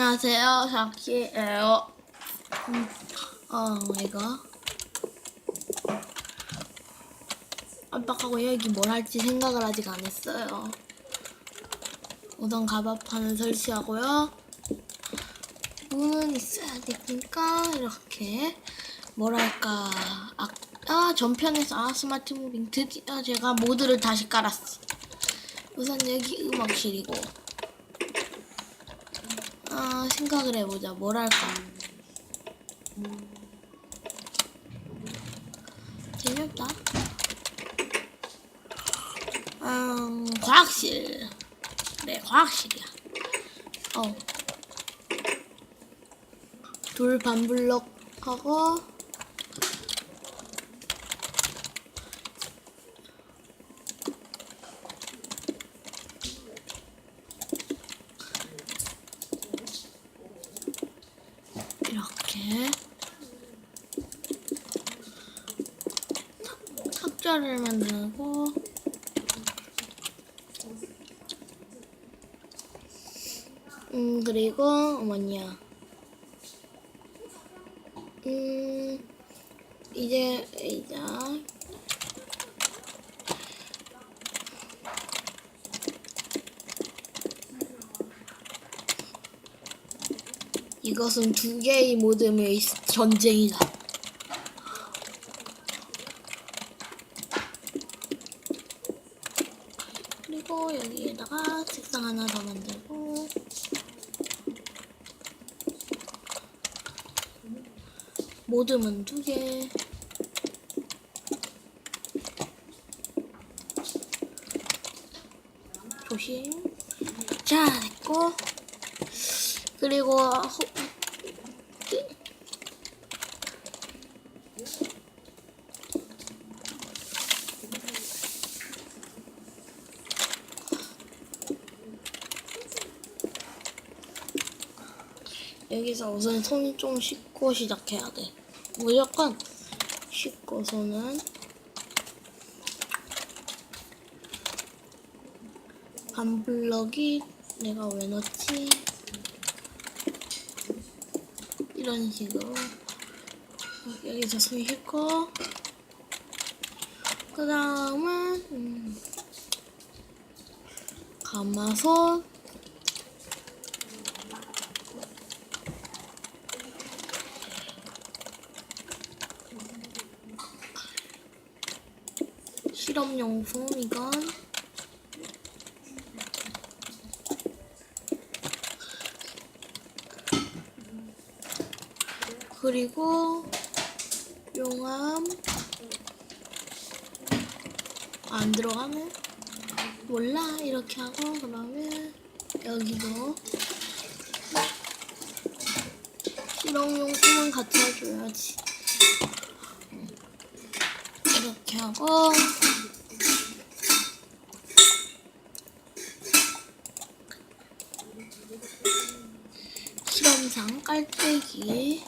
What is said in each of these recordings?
안녕하세요, 샤키예요. 음, 어, 이거 깜빡하고 여기 뭘 할지 생각을 아직 안 했어요. 우선 가바판을 설치하고요. 문은 있어야 되니까 이렇게 뭐랄까 아, 아 전편에서 아 스마트 무빙 드디어 제가 모드를 다시 깔았어. 우선 여기 음악실이고 아 생각을 해보자. 뭘 할까? 재미없다. 음 과학실. 네 과학실이야. 어. 돌 반블럭 하고 이렇게 탁자를 만들고. 음 그리고 뭐냐 음 이제 이제. 이것은 두 개의 모듬의 전쟁이다. 그리고 여기에다가 책상 하나 더 만들고 모듬은 두 개. 조심. 자, 됐고. 그리고 호, 여기서 우선 손 좀 씻고 시작해야 돼. 무조건 씻고 손은 반블럭이 내가 왜 넣지? 이런 식으로 여기서 손 씻고 그 다음은 음, 가마솥 실험용품 이건? 그리고 용암 안 들어가네? 몰라. 이렇게 하고 그러면 여기도 실험용품은 같이 해줘야지. 이렇게 하고 실험상 깔때기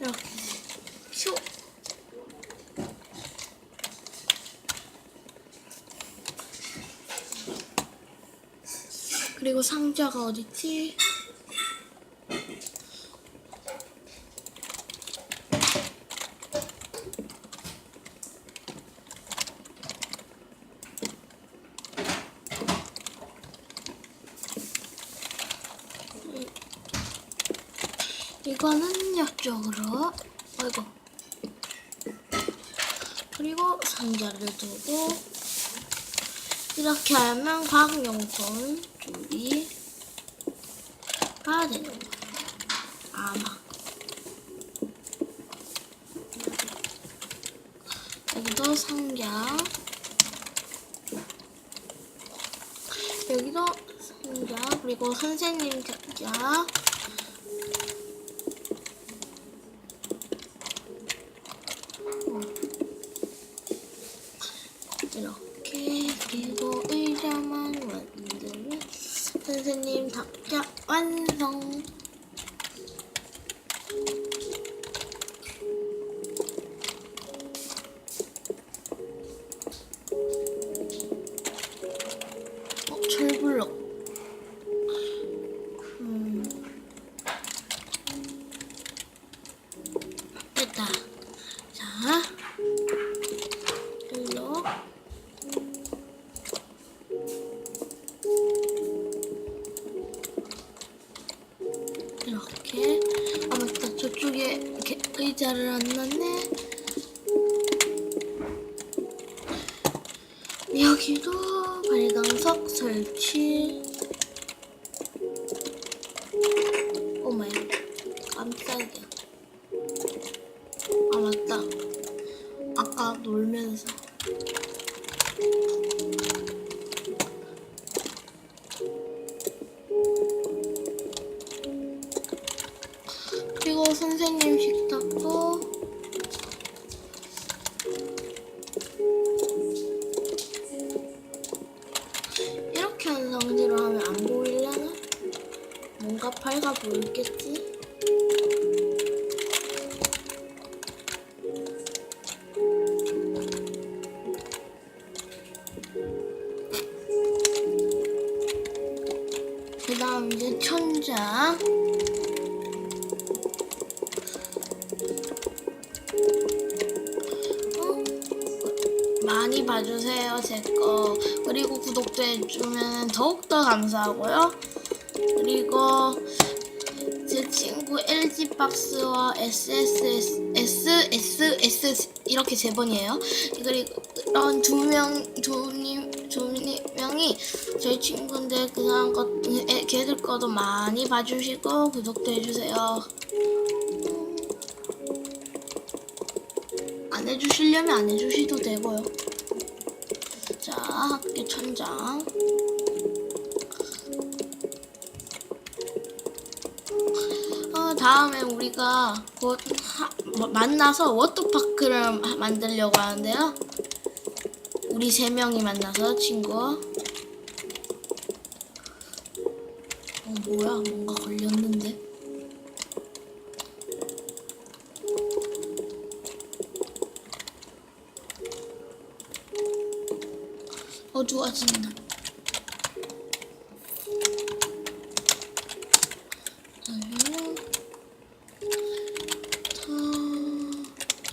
이렇게 슉 그리고 상자가 어딨지? 이거는 옆쪽으로. 아이고. 그리고 상자를 두고 이렇게 하면 과학용품 준비가 되는 거예요 아마. 여기도 상자 여기도 상자 그리고 선생님 책자 안녕. 의 뭔가 밝아 보이겠지? 그 다음 이제 천장 어? 많이 봐주세요 제거 그리고 구독도 해주면 더욱더 감사하고요 그리고 제 친구 LG 박스와 SSS SSS 이렇게 세 번이에요 그리고 이런 두명두 명이 저희 친구인데 그 사람 것 애- 걔들 거도 많이 봐주시고 구독도 해주세요 안 해주시려면 안 해주셔도 되고요. 자, 학교 천장. 다음에 우리가 곧 하- 뭐, 만나서 워터파크를 하- 만들려고 하는데요. 우리 세 명이 만나서 친구. 어, 뭐야? 뭔가 걸렸는데. 어두워진다. 아니면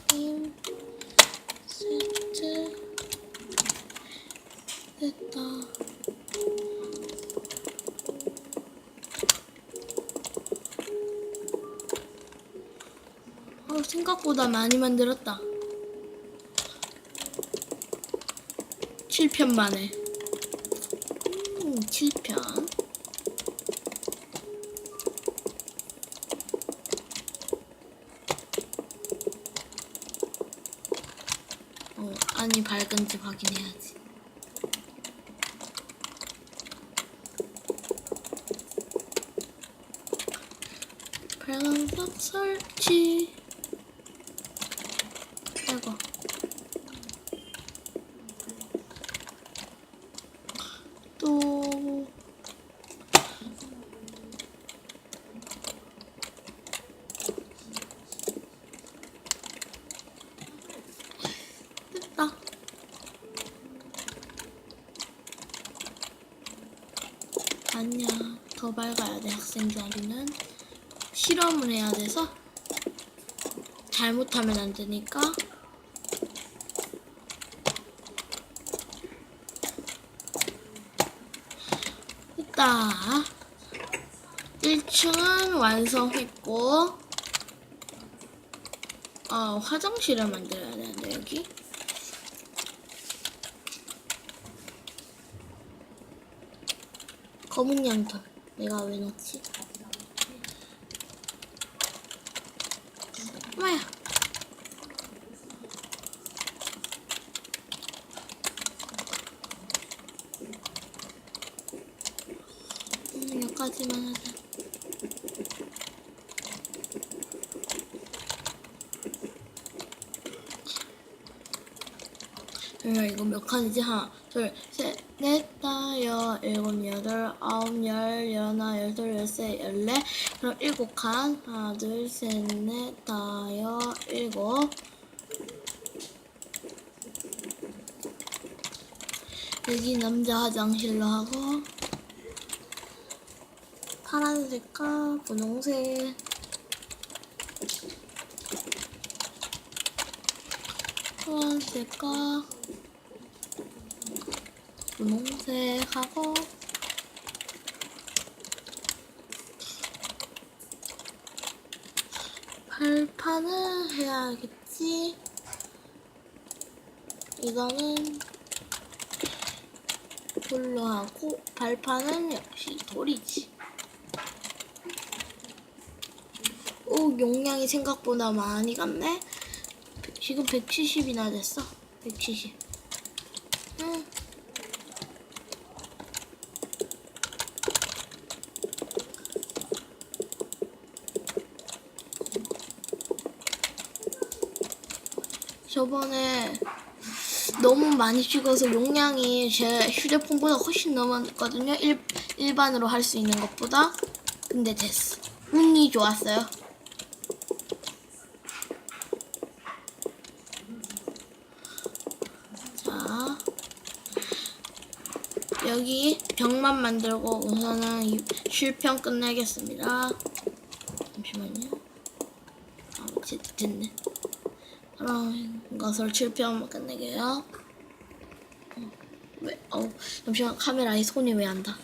타임 세트 됐다. 어, 생각보다 많이 만들었다. 7편 만에. 음, 7편. 어, 아니, 밝은지 확인해야지. 밝은색 설치. 아이고. 또 됐다. 아니야. 더 밝아야 돼, 학생 자리는. 실험을 해야 돼서 잘못하면 안 되니까. 됐다. 1층은 완성했고, 아, 화장실을 만들어야 되는데, 여기. 검은 양털. 내가 왜 넣지? 음, 여기까지만 하자. 야, 이거 몇 칸이지? 하나, 둘, 셋, 넷, 다, 여, 일곱, 여덟, 아홉, 열, 열하나, 열둘, 열세, 열네. 그럼 일곱 칸. 하나, 둘, 셋, 넷, 다, 여, 일곱. 여기 남자 화장실로 하고. 파란색과 분홍색. 파란색과 분홍색하고 발판을 해야겠지. 이거는 돌로 하고 발판은 역시 돌이지. 오 용량이 생각보다 많이 갔네. 지금 170이나 됐어. 170. 응. 저번에 너무 많이 찍어서 용량이 제 휴대폰보다 훨씬 넘었거든요. 일, 일반으로 할 수 있는 것보다. 근데 됐어. 운이 좋았어요. 자, 여기 벽만 만들고 우선은 이 실편 끝내겠습니다. 잠시만요. 아, 됐, 됐네. 그럼 이것을 실편 끝내게요. 어, 왜? 어, 잠시만 카메라에 손이 왜 안 닿아?